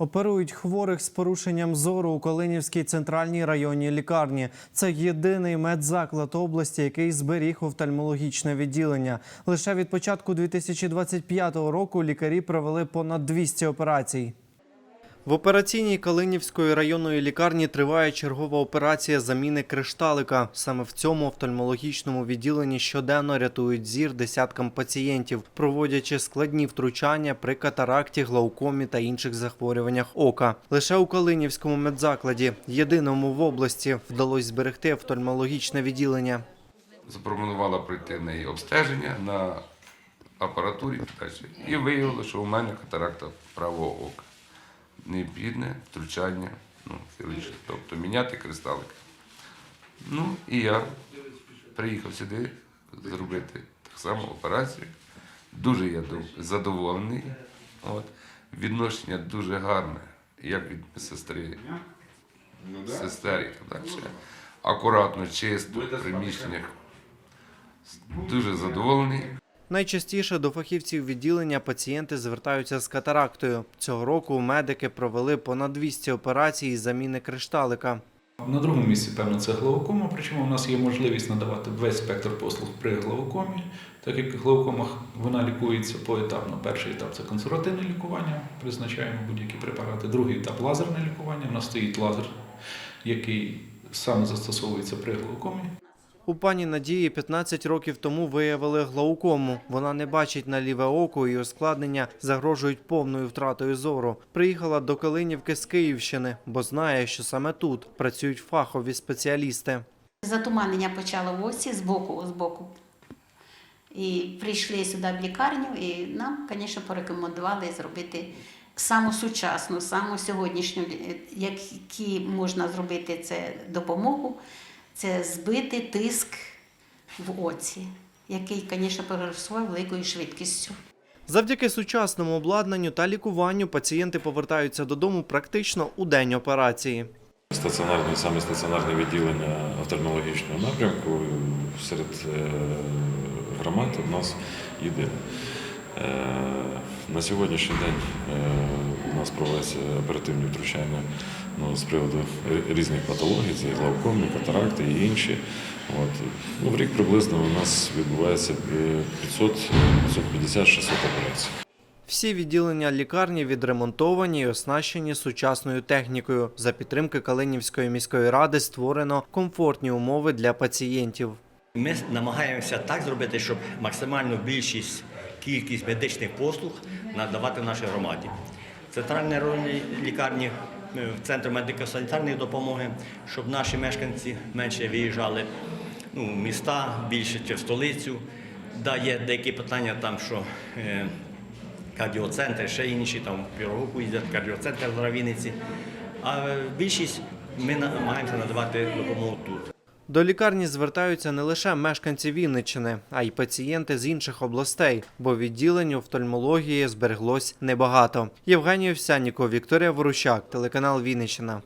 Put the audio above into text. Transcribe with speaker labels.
Speaker 1: Оперують хворих з порушенням зору у Калинівській центральній районній лікарні. Це єдиний медзаклад області, який зберіг офтальмологічне відділення. Лише від початку 2025 року лікарі провели понад 200 операцій. В операційній Калинівської районної лікарні триває чергова операція заміни кришталика. Саме в цьому офтальмологічному відділенні щоденно рятують зір десяткам пацієнтів, проводячи складні втручання при катаракті, глаукомі та інших захворюваннях ока. Лише у Калинівському медзакладі, єдиному в області, вдалося зберегти офтальмологічне відділення.
Speaker 2: запропонувала пройти в неї обстеження на апаратурі і так. І виявило, що у мене катаракта правого ока. Необхідне втручання, ну, хірургічне, тобто міняти кристалик. Ну і я приїхав сюди зробити так само операцію. Дуже я задоволений. От. Відношення дуже гарне, як від сестри, сестер і так далі. Акуратно, чисто, в приміщеннях. Дуже задоволений.
Speaker 1: Найчастіше до фахівців відділення пацієнти звертаються з катарактою. Цього року медики провели понад 200 операцій із заміни кришталика.
Speaker 3: На другому місці, певно, це глаукома, причому у нас є можливість надавати весь спектр послуг при глаукомі, так як глаукома вона лікується поетапно. Перший етап це консервативне лікування, призначаємо будь-які препарати. Другий етап лазерне лікування. У нас стоїть лазер, який саме застосовується при глаукомі.
Speaker 1: У пані Надії 15 років тому виявили глаукому. Вона не бачить на ліве око і ускладнення загрожують повною втратою зору. Приїхала до Калинівки з Київщини, бо знає, що саме тут працюють фахові спеціалісти.
Speaker 4: Затуманення почало в оці з боку, з боку. І прийшли сюди в лікарню, і нам, звісно, порекомендували зробити саму сучасну, саму сьогоднішню, які можна зробити це допомогу, це збити тиск в оці, який, звісно, переросла великою швидкістю.
Speaker 1: Завдяки сучасному обладнанню та лікуванню пацієнти повертаються додому практично у день операції.
Speaker 5: Стаціонарне, саме стаціонарне відділення офтальмологічного напрямку серед е, громад у нас єдине. Е, На сьогоднішній день е, у нас проводяться оперативні втручання ну, з приводу різних патологій, це глаукоми, катаракти і інші. От. Ну, в рік приблизно у нас відбувається е, 500, 550-600 операцій.
Speaker 1: Всі відділення лікарні відремонтовані і оснащені сучасною технікою. За підтримки Калинівської міської ради створено комфортні умови для пацієнтів.
Speaker 6: Ми намагаємося так зробити, щоб максимальну більшість кількість медичних послуг надавати нашій громаді. Центральні районні лікарні, центр медико-санітарної допомоги, щоб наші мешканці менше виїжджали ну, в міста, більше чи в столицю. Да, є деякі питання там, що е, кардіоцентр, ще інші, там в Пірогуку їздять, кардіоцентр в Равіниці. А більшість ми намагаємося надавати допомогу тут.
Speaker 1: До лікарні звертаються не лише мешканці Вінниччини, а й пацієнти з інших областей, бо відділень офтальмології збереглось небагато. Євгеній Овсянніков, Вікторія Ворущак, телеканал Вінниччина.